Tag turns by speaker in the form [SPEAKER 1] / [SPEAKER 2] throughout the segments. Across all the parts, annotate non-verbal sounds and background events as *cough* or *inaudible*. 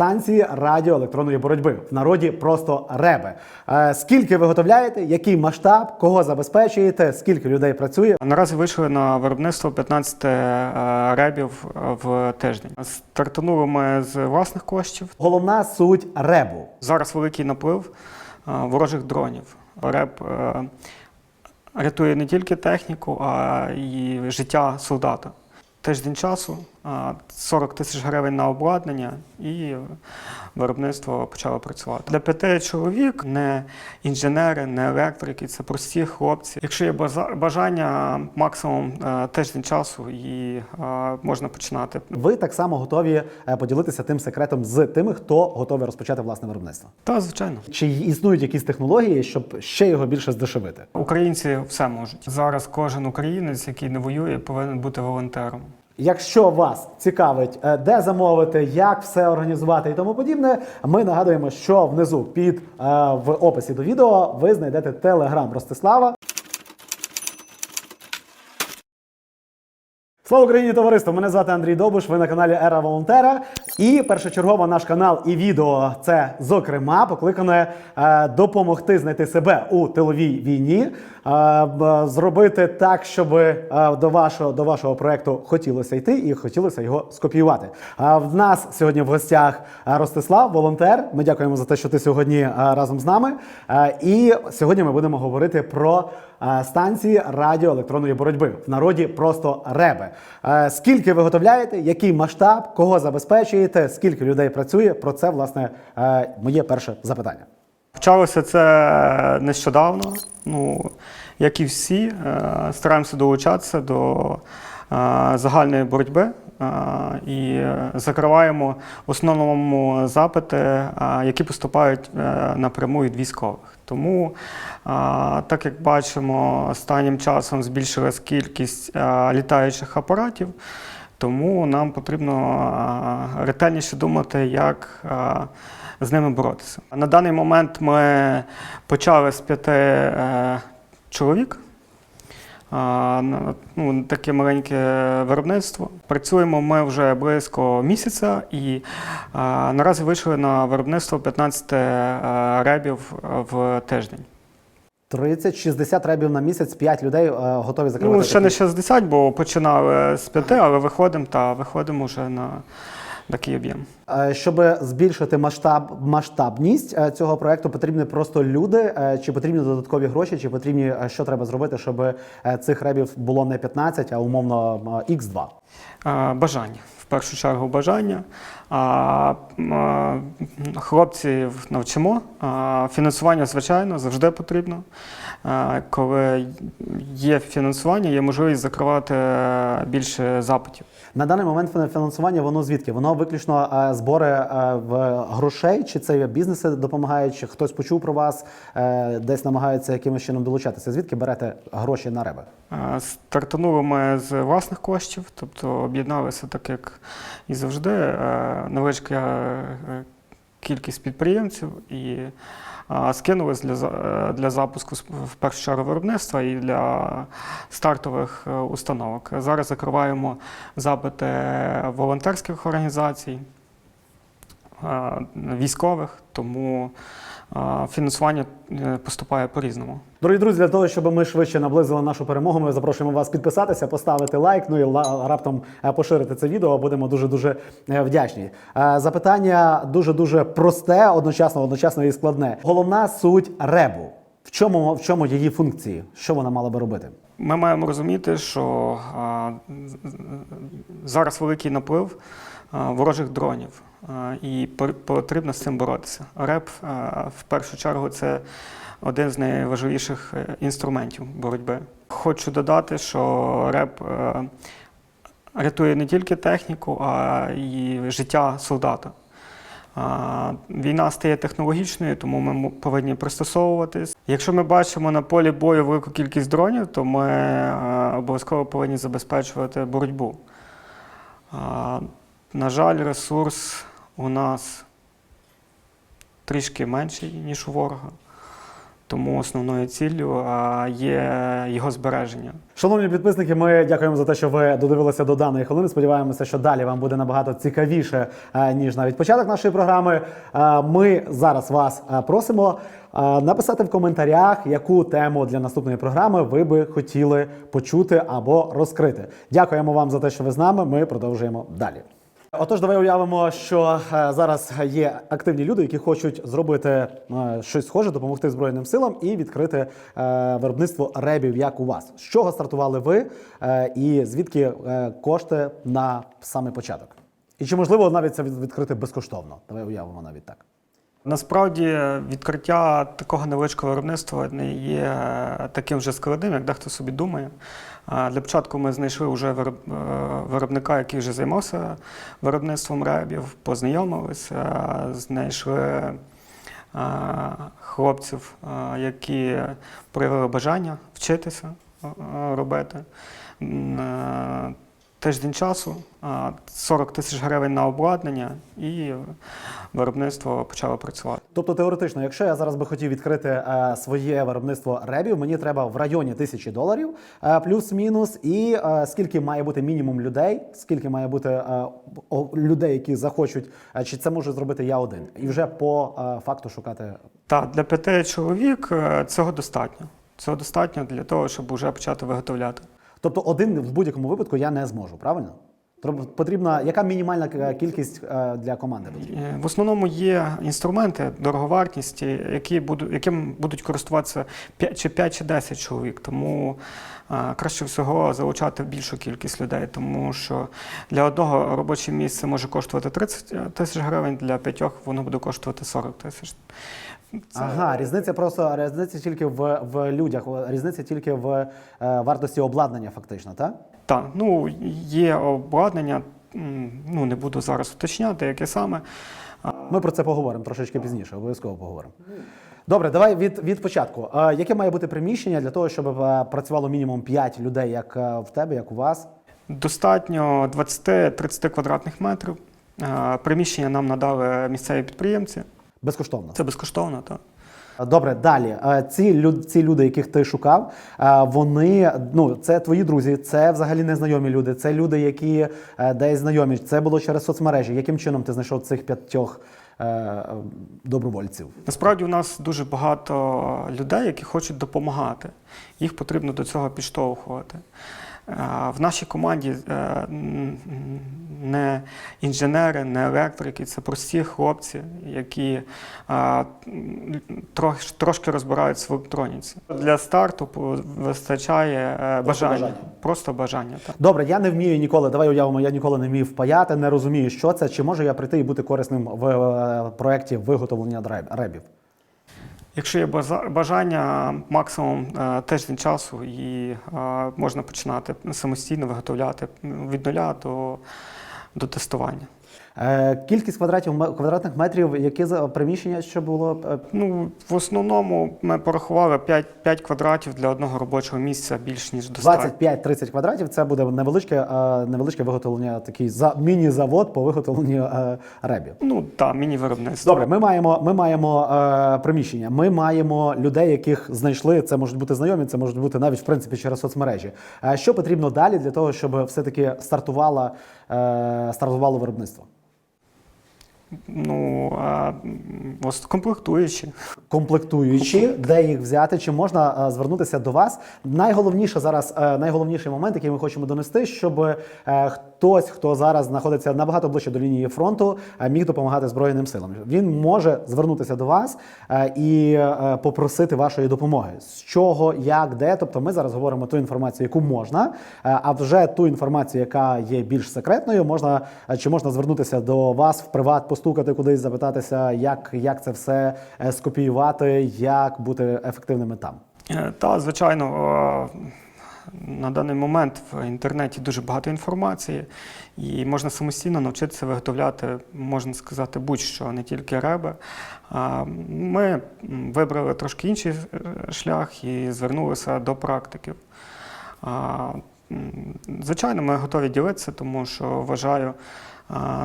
[SPEAKER 1] станції радіоелектронної боротьби в народі просто реби. Е, Скільки виготовляєте, який масштаб, кого забезпечуєте, скільки людей працює?
[SPEAKER 2] Наразі вийшли на виробництво 15 е, ребів в тиждень. Стартанули ми з власних коштів.
[SPEAKER 1] Головна суть ребу.
[SPEAKER 2] Зараз великий наплив е, ворожих дронів. Реб е, рятує не тільки техніку, а й життя солдата. Тиждень часу, е, 40 тисяч гривень на обладнання і виробництво почало працювати. Для п'яти чоловік не інженери, не електрики, це прості хлопці. Якщо є бажання, максимум е, тиждень часу і е, можна починати.
[SPEAKER 1] Ви так само готові е, поділитися тим секретом з тими, хто готовий розпочати власне виробництво.
[SPEAKER 2] Та звичайно.
[SPEAKER 1] Чи існують якісь технології, щоб ще його більше здешевити?
[SPEAKER 2] Українці все можуть. Зараз кожен українець, який не воює, повинен бути волонтером.
[SPEAKER 1] Якщо вас цікавить, е, де замовити, як все організувати і тому подібне, ми нагадуємо, що внизу під е, в описі до відео ви знайдете телеграм Ростислава. Слава Україні, товариство! Мене звати Андрій Добуш. Ви на каналі Ера Волонтера. І першочергово наш канал і відео це зокрема покликане е, допомогти знайти себе у тиловій війні, зробити так, щоб е, до вашого до вашого проекту хотілося йти і хотілося його скопіювати. А в нас сьогодні в гостях е, Ростислав, волонтер. Ми дякуємо за те, що ти сьогодні е, разом з нами. І сьогодні ми будемо говорити про станції радіоелектронної боротьби в народі просто реби. Скільки виготовляєте, який масштаб, кого забезпечуєте, скільки людей працює? Про це власне моє перше запитання.
[SPEAKER 2] Почалося це нещодавно. Ну, як і всі, е, стараємося долучатися до е, загальної боротьби е, і закриваємо основному запити, які поступають напряму від військових. Тому, так як бачимо, останнім часом збільшилась кількість літаючих апаратів. Тому нам потрібно ретельніше думати, як з ними боротися. На даний момент ми почали з п'яти е, чоловік. Ну, таке маленьке виробництво. Працюємо ми вже близько місяця і наразі вийшли на виробництво 15 е, ребів в тиждень.
[SPEAKER 1] 30-60 ребів на місяць, 5 людей е, готові закривати.
[SPEAKER 2] Ну, ще не
[SPEAKER 1] такі.
[SPEAKER 2] 60, бо починали з п'яти, але виходимо та виходимо вже на такий об'єм.
[SPEAKER 1] Е, Щоб збільшити масштаб масштабність е, цього проекту, потрібні просто люди, е, чи потрібні додаткові гроші, чи потрібні що треба зробити, щоб цих ребів було не 15, а умовно x 2
[SPEAKER 2] Е, Бажання. В першу чергу бажання. Хлопців навчимо. Фінансування, звичайно, завжди потрібно. Коли є фінансування, є можливість закривати е, більше запитів.
[SPEAKER 1] На даний момент фінансування воно звідки? Воно виключно е, збори е, в грошей, чи це бізнеси допомагають, чи хтось почув про вас, десь намагається якимось чином долучатися. Звідки берете гроші на реби?
[SPEAKER 2] Стартанули ми з власних коштів, тобто об'єдналися так, як і завжди. Невеличка кількість підприємців і скинулись для, е, для запуску в першу чергу виробництва і для стартових е, установок. Зараз закриваємо запити волонтерських організацій, військових, тому е, фінансування е, поступає по-різному.
[SPEAKER 1] Дорогі друзі, для того, щоб ми швидше наблизили нашу перемогу, ми запрошуємо вас підписатися, поставити лайк, ну і раптом е, поширити це відео. Будемо дуже дуже вдячні. Е, Запитання дуже дуже просте, одночасно, одночасно і складне. Головна суть ребу. В чому в чому її функції? Що вона мала би робити?
[SPEAKER 2] Ми маємо розуміти, що а, зараз великий наплив а, ворожих дронів, і потрібно з цим боротися. РЕП в першу чергу це один з найважливіших е, інструментів боротьби. Хочу додати, що РЕП е, рятує не тільки техніку, а й життя солдата. Війна стає технологічною, тому ми повинні пристосовуватись. Якщо ми бачимо на полі бою велику кількість дронів, то ми обов'язково повинні забезпечувати боротьбу. На жаль, ресурс у нас трішки менший, ніж у ворога. Тому основною ціллю є його збереження.
[SPEAKER 1] Шановні підписники, ми дякуємо за те, що ви додивилися до даної хвилини. Сподіваємося, що далі вам буде набагато цікавіше, е, ніж навіть початок нашої програми. Е, Ми зараз вас е, просимо написати в коментарях, яку тему для наступної програми ви би хотіли почути або розкрити. Дякуємо вам за те, що ви з нами. Ми продовжуємо далі. Отож, давай уявимо, що е, зараз є активні люди, які хочуть зробити е, щось схоже, допомогти Збройним силам і відкрити е, виробництво ребів, як у вас. З чого стартували ви, і звідки кошти на саме початок? І чи можливо навіть це відкрити безкоштовно? Давай уявимо навіть так.
[SPEAKER 2] Насправді відкриття такого невеличкого виробництва не є таким вже складним, як дехто собі думає. Для початку ми знайшли вже е, виробника, який вже займався виробництвом ребів, познайомилися, знайшли е, хлопців, е, які проявили бажання вчитися робити. Тиждень часу, а, 40 тисяч гривень на обладнання, і виробництво почало працювати.
[SPEAKER 1] Тобто, теоретично, якщо я зараз би хотів відкрити е, своє виробництво ребів, мені треба в районі тисячі доларів, е, плюс-мінус, і е, скільки має бути мінімум людей, скільки має бути людей, які захочуть, чи це можу зробити я один, і вже по факту шукати.
[SPEAKER 2] Так, для п'яти чоловік цього достатньо. Цього достатньо для того, щоб вже почати виготовляти.
[SPEAKER 1] Тобто, один в будь-якому випадку я не зможу, правильно? Потрібна яка мінімальна кількість е, для команди?
[SPEAKER 2] Е, В основному є інструменти дороговартісті, які будуть, яким будуть користуватися 5 чи 5 чи 10 чоловік. Тому е, краще всього залучати більшу кількість людей, тому що для одного робоче місце може коштувати 30 тисяч гривень, для п'ятьох воно буде коштувати 40 тисяч. *laughs* Це-
[SPEAKER 1] Ага, різниця просто різниця тільки в, в людях, різниця тільки в е, вартості обладнання, фактично, так?
[SPEAKER 2] Так, ну є обладнання, ну не буду зараз уточняти, яке саме.
[SPEAKER 1] Ми про це поговоримо трошечки пізніше, обов'язково поговоримо. Добре, давай від, від початку. Е, яке має бути приміщення для того, щоб е, працювало мінімум 5 людей, як е, в тебе, як у вас?
[SPEAKER 2] Достатньо 20-30 квадратних метрів. Е, Приміщення нам надали місцеві підприємці.
[SPEAKER 1] Безкоштовно.
[SPEAKER 2] Це безкоштовно, так.
[SPEAKER 1] Добре, далі. Ці люди, ці люди, яких ти шукав, вони ну це твої друзі, це взагалі незнайомі люди. Це люди, які е, десь знайомі. Це було через соцмережі. Яким чином ти знайшов цих п'ятьох е, добровольців?
[SPEAKER 2] Насправді у нас дуже багато людей, які хочуть допомагати. Їх потрібно до цього підштовхувати. Е, В нашій команді е, не інженери, не електрики, це прості хлопці, які е, трошки розбираються в електроніці. Для старту вистачає бажання.
[SPEAKER 1] бажання.
[SPEAKER 2] Просто бажання. Так.
[SPEAKER 1] Добре, я не вмію ніколи. Давай уявимо, я ніколи не вмів впаяти, не розумію, що це. Чи можу я прийти і бути корисним в проєкті виготовлення ребів?
[SPEAKER 2] Якщо є бажання, максимум е, тиждень часу, і е, можна починати самостійно виготовляти від нуля до, до тестування.
[SPEAKER 1] Е, кількість квадратів квадратних метрів, які за приміщення що було? Е,
[SPEAKER 2] Ну, в основному ми порахували 5, 5 квадратів для одного робочого місця більш ніж достатньо.
[SPEAKER 1] 25-30 квадратів. Це буде невеличке, е, невеличке виготовлення, такий за міні-завод по виготовленню ребів.
[SPEAKER 2] Ну так, міні-виробництво.
[SPEAKER 1] Добре, ми маємо, ми маємо приміщення. Ми маємо людей, яких знайшли. Це можуть бути знайомі, це можуть бути навіть в принципі через соцмережі. Що потрібно далі для того, щоб все-таки стартувало, е, стартувало виробництво?
[SPEAKER 2] Ну, а, комплектуючі.
[SPEAKER 1] комплектуючі, де їх взяти, чи можна а, звернутися до вас. Найголовніше зараз, а, найголовніший момент, який ми хочемо донести, щоб е, хтось, хто зараз знаходиться набагато ближче до лінії фронту, е, міг допомагати Збройним силам. Він може звернутися до вас е, і е, попросити вашої допомоги. З чого, як, де. Тобто, ми зараз говоримо ту інформацію, яку можна, а вже ту інформацію, яка є більш секретною, можна чи можна звернутися до вас в приват, постукати кудись, запитатися, як, як це все скопіювати, як бути ефективними там.
[SPEAKER 2] Та, звичайно, на даний момент в інтернеті дуже багато інформації, і можна самостійно навчитися виготовляти, можна сказати, будь-що, не тільки реби. Ми вибрали трошки інший е, шлях і звернулися до практиків. Звичайно, ми готові ділитися, тому що вважаю,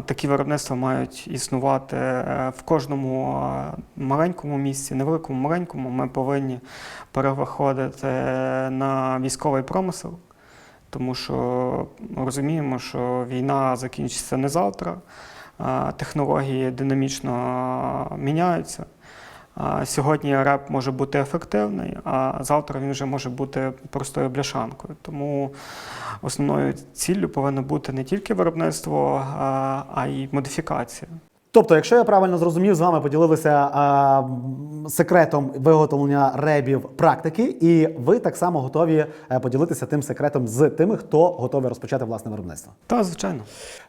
[SPEAKER 2] Такі виробництва мають існувати е, в кожному е, маленькому місці, невеликому маленькому. Ми повинні переходити на військовий промисел, тому що розуміємо, що війна закінчиться не завтра, технології динамічно міняються. Сьогодні реп може бути ефективний, а завтра він вже може бути простою бляшанкою. Тому основною ціллю повинно бути не тільки виробництво, а, й модифікація.
[SPEAKER 1] Тобто, якщо я правильно зрозумів, з вами поділилися а, секретом виготовлення ребів практики, і ви так само готові е, поділитися тим секретом з тими, хто готовий розпочати власне виробництво.
[SPEAKER 2] Та, звичайно.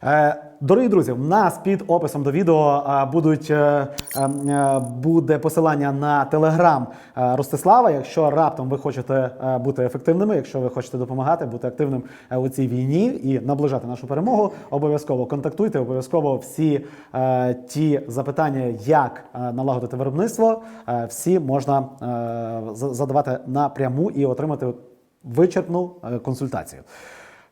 [SPEAKER 1] Е, Дорогі друзі, в нас під описом до відео будуть, е, е, е, буде посилання на телеграм Ростислава. Якщо раптом ви хочете бути ефективними, якщо ви хочете допомагати, бути активним у цій війні і наближати нашу перемогу, обов'язково контактуйте, обов'язково всі ті запитання, як налагодити виробництво, всі можна задавати напряму і отримати вичерпну консультацію.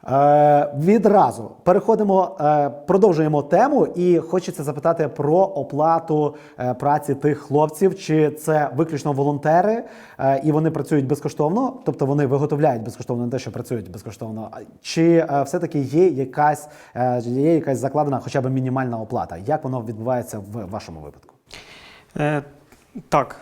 [SPEAKER 1] Е, відразу переходимо, е, продовжуємо тему, і хочеться запитати про оплату е, праці тих хлопців. Чи це виключно волонтери, е, і вони працюють безкоштовно, тобто вони виготовляють безкоштовно не те, що працюють безкоштовно. Чи е, все-таки є якась, е, є якась закладена хоча б мінімальна оплата? Як воно відбувається в вашому випадку?
[SPEAKER 2] Е, так,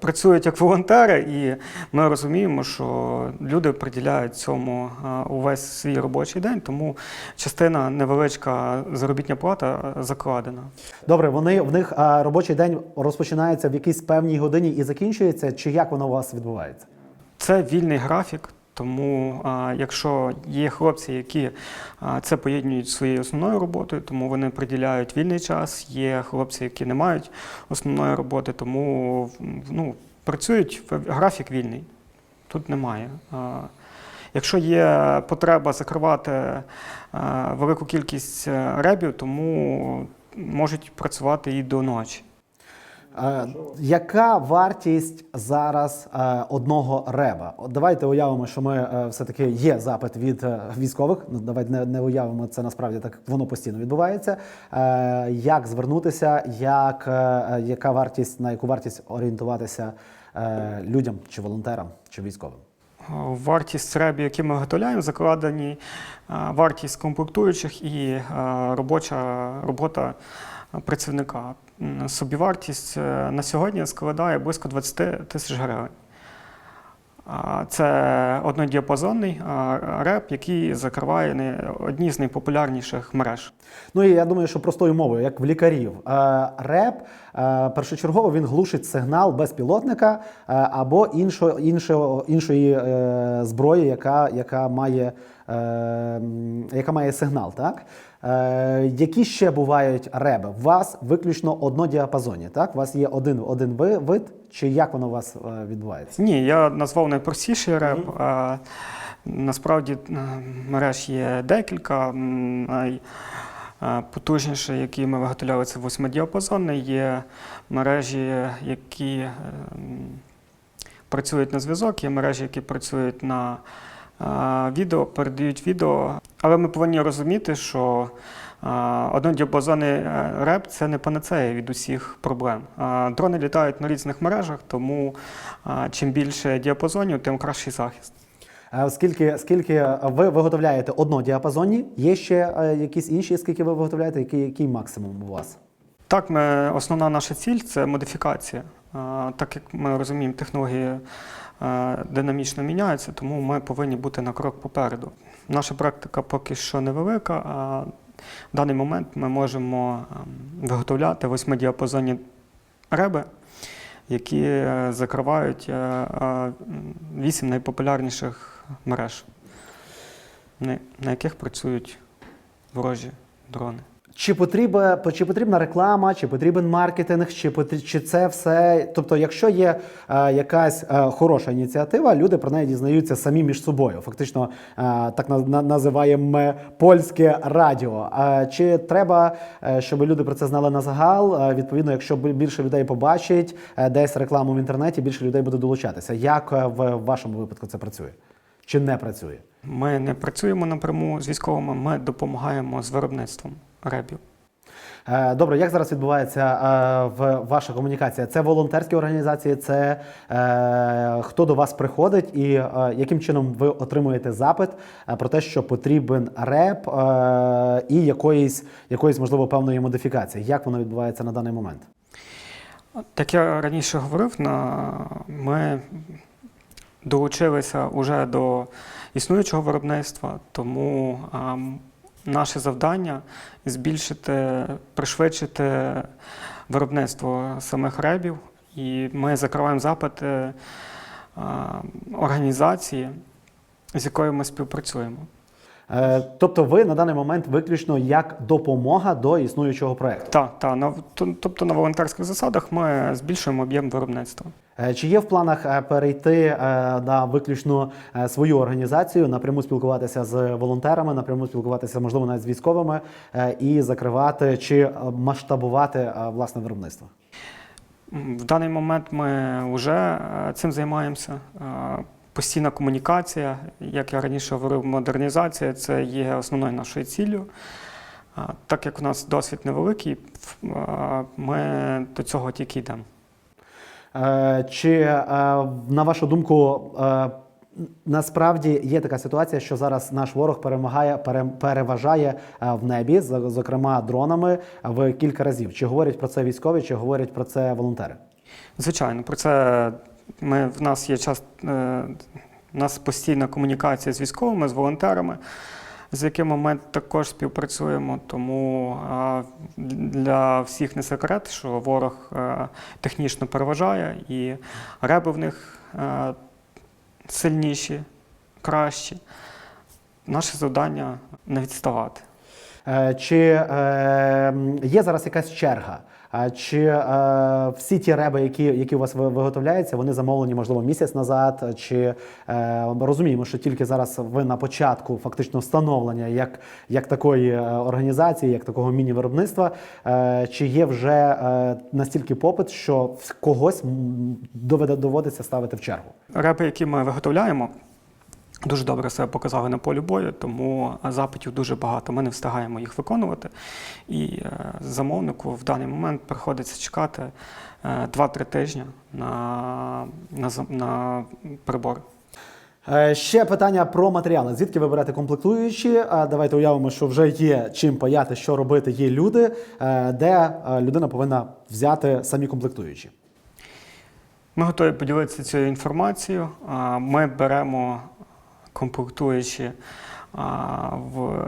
[SPEAKER 2] працюють як волонтери, і ми розуміємо, що люди приділяють цьому е, увесь свій робочий день, тому частина невеличка заробітня плата е, закладена.
[SPEAKER 1] Добре, вони в них е, робочий день розпочинається в якійсь певній годині і закінчується, чи як воно у вас відбувається?
[SPEAKER 2] Це вільний графік, тому якщо є хлопці, які це поєднують своєю основною роботою, тому вони приділяють вільний час. Є хлопці, які не мають основної роботи, тому ну, працюють графік вільний. Тут немає. Якщо є потреба закривати велику кількість е, ребів, тому можуть працювати і до ночі.
[SPEAKER 1] Яка вартість зараз е, одного реба? Давайте уявимо, що ми е, все-таки є запит від е, військових. Ну давайте не, не уявимо це насправді так воно постійно відбувається. Як звернутися, як, яка вартість, на яку вартість орієнтуватися людям чи волонтерам чи військовим?
[SPEAKER 2] Вартість ребів, які ми виготовляємо, закладені вартість комплектуючих і робоча робота працівника. Собівартість е, на сьогодні складає близько 20 тисяч гривень. Це однодіапазонний реп, який закриває не- одні з найпопулярніших мереж.
[SPEAKER 1] Ну і я думаю, що простою мовою, як в лікарів, Е, реп е, першочергово він глушить сигнал безпілотника або іншо, іншого, іншої зброї, яка, яка, має, яка має сигнал. Так? Е, які ще бувають реби? У вас виключно однодіапазонні, так? У вас є один, один вид, чи як воно у вас е, відбувається?
[SPEAKER 2] Ні, я назвав найпростіший реп. А, насправді е, мереж є декілька. М, най- е, Потужніший, який ми виготовляли, це восьмидіапазонний. Є мережі, які е, працюють на зв'язок, є мережі, які працюють на відео, передають відео. Але ми повинні розуміти, що однодіапазонний е, реп це не панацея від усіх проблем. Дрони літають на різних мережах, тому чим більше діапазонів, тим кращий захист.
[SPEAKER 1] Скільки, скільки ви виготовляєте однодіапазонні? Є ще е, якісь інші, скільки ви виготовляєте? Який, який максимум у вас?
[SPEAKER 2] Так, ми, основна наша ціль це модифікація. Так як ми розуміємо, технології динамічно міняються, тому ми повинні бути на крок попереду. Наша практика поки що невелика, а в даний момент ми можемо ем, виготовляти восьмидіапазонні реби, які е, закривають е, е, вісім найпопулярніших мереж, на яких працюють ворожі дрони.
[SPEAKER 1] Чи потрібна, чи потрібна реклама, чи потрібен маркетинг, чи чи це все? Тобто, якщо є е, якась е, хороша ініціатива, люди про неї дізнаються самі між собою. Фактично, е, так на, на, називаємо польське радіо. Е, чи треба, е, щоб люди про це знали на загал? Е, відповідно, якщо бі- більше людей побачить е, десь рекламу в інтернеті, більше людей буде долучатися. Як е, в вашому випадку це працює? Чи не працює?
[SPEAKER 2] Ми не працюємо напряму з військовими, ми допомагаємо з виробництвом ребів.
[SPEAKER 1] Е, Добре, як зараз відбувається е, в ваша комунікація? Це волонтерські організації, це е, хто до вас приходить, і яким чином ви отримуєте запит про те, що потрібен реп і якоїсь, якоїсь можливо певної модифікації? Як воно відбувається на даний момент?
[SPEAKER 2] Як я раніше говорив, ми долучилися вже до існуючого виробництва, тому а, наше завдання збільшити, пришвидшити виробництво самих ребів, і ми закриваємо запити а, організації, з якою ми співпрацюємо.
[SPEAKER 1] Е, Тобто, ви на даний момент виключно як допомога до існуючого проекту.
[SPEAKER 2] Так, та, на, тобто на волонтерських засадах ми збільшуємо об'єм виробництва.
[SPEAKER 1] Е, Чи є в планах е, перейти на виключно свою організацію, напряму спілкуватися з волонтерами, напряму спілкуватися, можливо, навіть з військовими і закривати чи масштабувати власне виробництво?
[SPEAKER 2] В даний момент ми вже цим займаємося. Постійна комунікація, як я раніше говорив, модернізація це є основною нашою ціллю. Так як у нас досвід невеликий, ми до цього тільки йдемо.
[SPEAKER 1] Е, Чи е, на вашу думку е, насправді є така ситуація, що зараз наш ворог перемагає, переважає в небі, зокрема дронами, в кілька разів? Чи говорять про це військові, чи говорять про це волонтери?
[SPEAKER 2] Звичайно, про це ми, в нас є час, е, у нас постійна комунікація з військовими, з волонтерами, з якими ми також співпрацюємо. Тому е, для всіх не секрет, що ворог е, технічно переважає, і реби в них е, сильніші, кращі. Наше завдання не відставати.
[SPEAKER 1] Е, Чи е, є зараз якась черга? Чи е, всі ті реби, які, які у вас ви- виготовляються, вони замовлені, можливо, місяць назад? Чи е, розуміємо, що тільки зараз ви на початку фактично встановлення як, як такої е, організації, як такого міні-виробництва? Чи є вже настільки попит, що когось доведе доводиться ставити в чергу?
[SPEAKER 2] Реби, які ми виготовляємо, дуже добре себе показали на полі бою, тому запитів дуже багато. Ми не встигаємо їх виконувати. І е, замовнику в даний момент приходиться чекати е, 2-3 тижні на, на, на прибор.
[SPEAKER 1] Е, Ще питання про матеріали. Звідки ви берете комплектуючі? Е, Давайте уявимо, що вже є чим паяти, що робити. Є люди, е, де е, людина повинна взяти самі комплектуючі.
[SPEAKER 2] Ми готові поділитися цією інформацією. Ми беремо комплектуючі а, в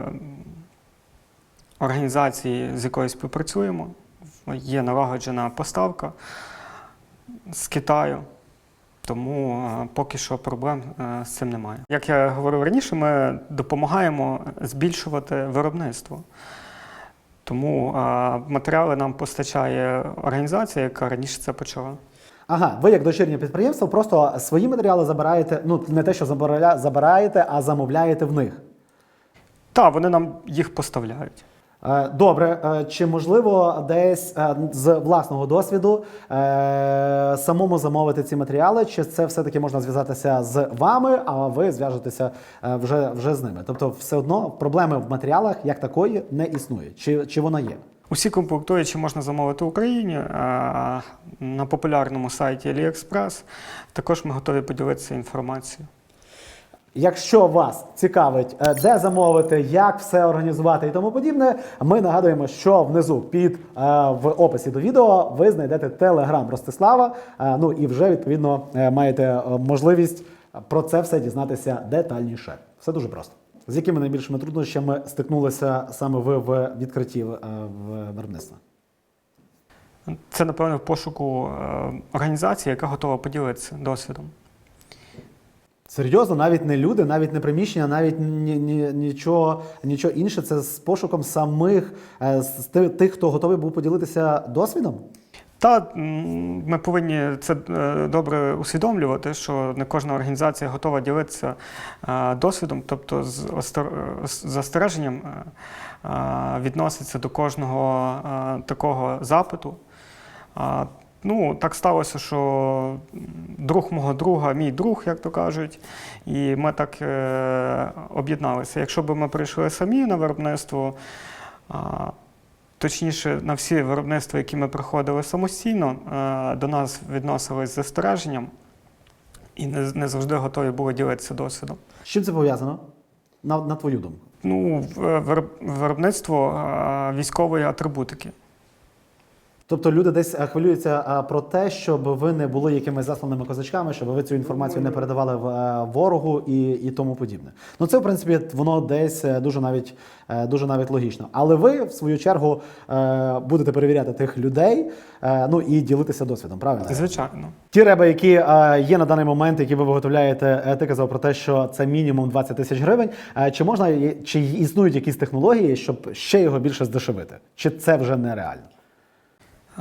[SPEAKER 2] організації, з якою співпрацюємо. Є налагоджена поставка з Китаю, тому поки що проблем е, з цим немає. Як я говорив раніше, ми допомагаємо збільшувати виробництво. Тому матеріали нам постачає організація, яка раніше це почала.
[SPEAKER 1] Ага, ви як дочірнє підприємство просто свої матеріали забираєте. Ну не те, що забираєте, а замовляєте в них.
[SPEAKER 2] Так, вони нам їх поставляють.
[SPEAKER 1] Е, Добре, Е, чи можливо десь е, з власного досвіду самому замовити ці матеріали, чи це все-таки можна зв'язатися з вами, а ви зв'яжетеся вже, вже з ними? Тобто, все одно проблеми в матеріалах як такої не існує. Чи, чи вона є?
[SPEAKER 2] Усі комплектуючі можна замовити в Україні на популярному сайті AliExpress. Також ми готові поділитися інформацією.
[SPEAKER 1] Якщо вас цікавить, е, де замовити, як все організувати і тому подібне, ми нагадуємо, що внизу під е, в описі до відео ви знайдете телеграм Ростислава. Е, Ну і вже відповідно е, маєте е, можливість про це все дізнатися детальніше. Все дуже просто. З якими найбільшими труднощами стикнулися саме ви в відкритті е, виробництва?
[SPEAKER 2] Це, напевно, в пошуку е, організації, яка готова поділитися досвідом.
[SPEAKER 1] Серйозно, навіть не люди, навіть не приміщення, навіть ні, ні, нічого, нічого інше. Це з пошуком самих е, з тих, хто готовий був поділитися досвідом.
[SPEAKER 2] Та ми повинні це е, добре усвідомлювати, що не кожна організація готова ділитися е, досвідом, тобто з застереженням е, відноситься до кожного такого запиту. Ну, так сталося, що друг мого друга, мій друг, як то кажуть, і ми так об'єдналися. Якщо б ми прийшли самі на виробництво, точніше, на всі виробництва, які ми приходили самостійно, е, до нас відносились з застереженням і не, завжди готові були ділитися досвідом.
[SPEAKER 1] З чим це пов'язано? На, на твою думку.
[SPEAKER 2] Ну, вироб- виробництво е, військової атрибутики.
[SPEAKER 1] Тобто люди десь е, хвилюються е, про те, щоб ви не були якимись засланими козачками, щоб ви цю інформацію не передавали в е, ворогу і, і тому подібне. Ну це в принципі воно десь дуже навіть дуже навіть логічно. Але ви в свою чергу будете перевіряти тих людей, ну і ділитися досвідом. Правильно?
[SPEAKER 2] Звичайно.
[SPEAKER 1] Ті реби, які є на даний момент, які ви виготовляєте, ти казав про те, що це мінімум 20 тисяч гривень. Чи можна чи існують якісь технології, щоб ще його більше здешевити? Чи це вже нереально?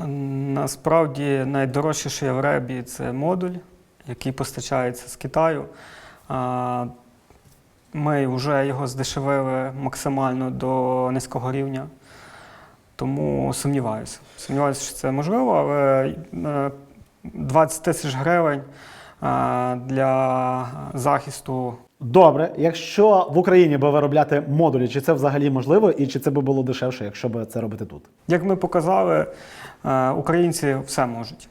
[SPEAKER 2] Насправді найдорожчий в ребі це модуль, який постачається з Китаю. Ми вже його здешевили максимально до низького рівня, тому сумніваюся. Сумніваюся, що це можливо, але е, 20 тисяч гривень для захисту
[SPEAKER 1] Добре, якщо в Україні би виробляти модулі, чи це взагалі можливо, і чи це би було дешевше, якщо б це робити тут?
[SPEAKER 2] Як ми показали, е, українці все можуть.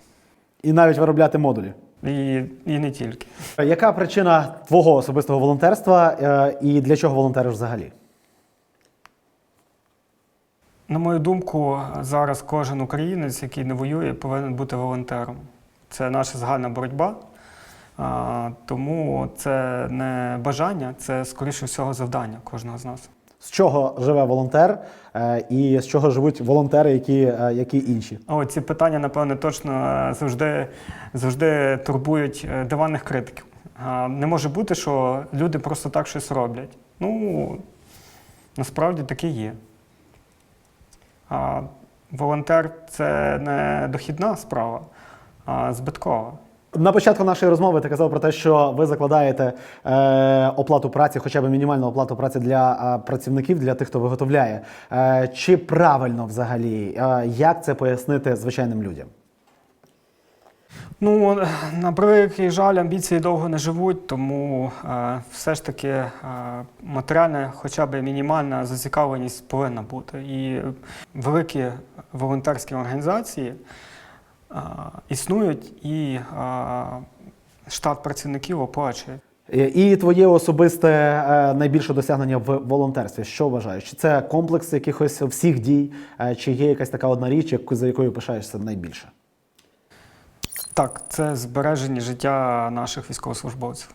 [SPEAKER 1] І навіть виробляти модулі.
[SPEAKER 2] І, і не тільки.
[SPEAKER 1] Яка причина твого особистого волонтерства е, і для чого волонтериш взагалі?
[SPEAKER 2] На мою думку, зараз кожен українець, який не воює, повинен бути волонтером. Це наша загальна боротьба. Тому це не бажання, це скоріше всього завдання кожного з нас.
[SPEAKER 1] З чого живе волонтер, е, і з чого живуть волонтери, які, е, які інші?
[SPEAKER 2] О, ці питання, напевне, точно е, завжди, завжди турбують диванних критиків. Не може бути, що люди просто так щось роблять. Ну, насправді таке є. Волонтер це не дохідна справа, а збиткова.
[SPEAKER 1] На початку нашої розмови ти казав про те, що ви закладаєте е, оплату праці, хоча б мінімальну оплату праці для е, працівників, для тих, хто виготовляє. Е, чи правильно взагалі? Е, як це пояснити звичайним людям?
[SPEAKER 2] Ну, на превеликий жаль, амбіції довго не живуть, тому е, все ж таки е, матеріальна, хоча б мінімальна зацікавленість повинна бути. І великі волонтерські організації е, існують і е, штат працівників оплачує.
[SPEAKER 1] Е, І твоє особисте е, найбільше досягнення в волонтерстві. Що вважаєш? Чи це комплекс якихось всіх дій, е, чи є якась така одна річ, за якою пишаєшся найбільше?
[SPEAKER 2] Так, це збереження життя наших військовослужбовців.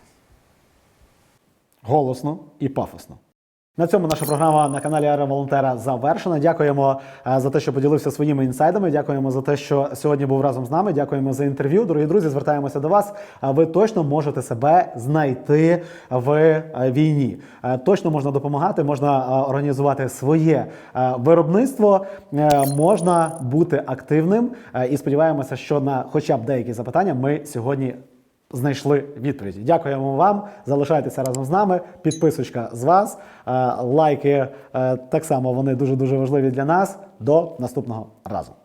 [SPEAKER 1] Голосно і пафосно. На цьому наша програма на каналі Ера Волонтера завершена. Дякуємо е, за те, що поділився своїми інсайдами. Дякуємо за те, що сьогодні був разом з нами. Дякуємо за інтерв'ю. Дорогі друзі, звертаємося до вас. А Ви точно можете себе знайти в е, війні. Е, Точно можна допомагати, можна е, організувати своє е, виробництво, е, можна бути активним. Е, І сподіваємося, що на хоча б деякі запитання ми сьогодні знайшли відповіді. Дякуємо вам. Залишайтеся разом з нами. Підписочка з вас, е, лайки е, так само вони дуже дуже важливі для нас. До наступного разу.